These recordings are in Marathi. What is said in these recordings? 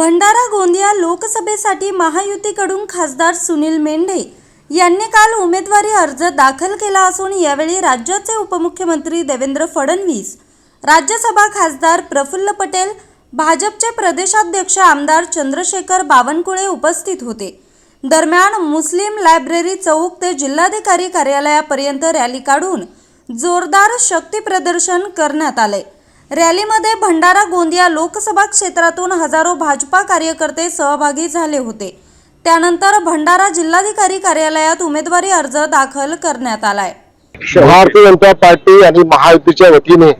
भंडारा गोंदिया लोकसभेसाठी महायुतीकडून खासदार सुनील मेंढे यांनी काल उमेदवारी अर्ज दाखल केला असून यावेळी राज्याचे उपमुख्यमंत्री देवेंद्र फडणवीस राज्यसभा खासदार प्रफुल्ल पटेल भाजपचे प्रदेशाध्यक्ष आमदार चंद्रशेखर बावनकुळे उपस्थित होते. दरम्यान मुस्लिम लायब्ररी चौक ते जिल्हाधिकारी कार्यालयापर्यंत रॅली काढून जोरदार शक्ती प्रदर्शन करण्यात आले रॅलीमध्ये भंडारा गोंदिया लोकसभा क्षेत्रातून हजारो भाजपा कार्यकर्ते सहभागी झाले होते. त्यानंतर भंडारा जिल्हाधिकारी कार्यालयात उमेदवारी अर्ज दाखल करण्यात आलाय. भारतीय जनता पार्टी आणि महायुतीच्या वतीने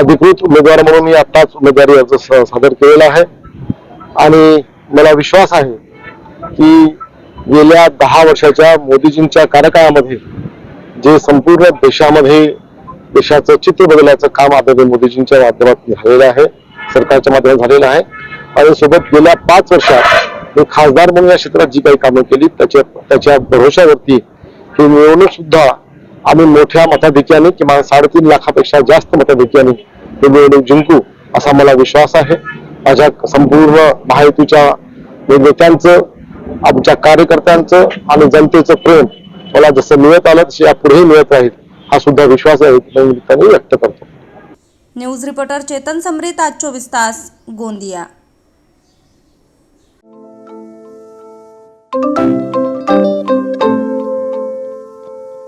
अधिकृत उमेदवार म्हणून मी आताच उमेदवारी अर्ज सादर केलेला आहे. आणि मला विश्वास आहे की गेल्या दहा वर्षाच्या मोदीजींच्या कार्यकाळामध्ये जे संपूर्ण देशामध्ये देशाचं चित्र बदलण्याचं काम आता मोदीजींच्या माध्यमातून झालेलं आहे सरकारच्या माध्यमात झालेलं आहे. आणि सोबत गेल्या पाच वर्षात मी खासदार म्हणून या क्षेत्रात जी काही कामं केली त्याच्या त्याच्या भरोशावरती ही निवडणूक सुद्धा आम्ही मोठ्या मताधिक्याने किमान साडेतीन लाखापेक्षा जास्त मताधिक्याने ही निवडणूक जिंकू असा मला विश्वास आहे. माझ्या संपूर्ण महायुतीच्या नेत्यांचं आमच्या कार्यकर्त्यांचं आणि जनतेचं प्रेम मला जसं मिळत आलं तसे यापुढेही मिळत राहील. हा सुद्धा विश्वास आहे निमित्ताने व्यक्त करतो. न्यूज रिपोर्टर चेतन समरीत आज चोवीस तास गोंदिया.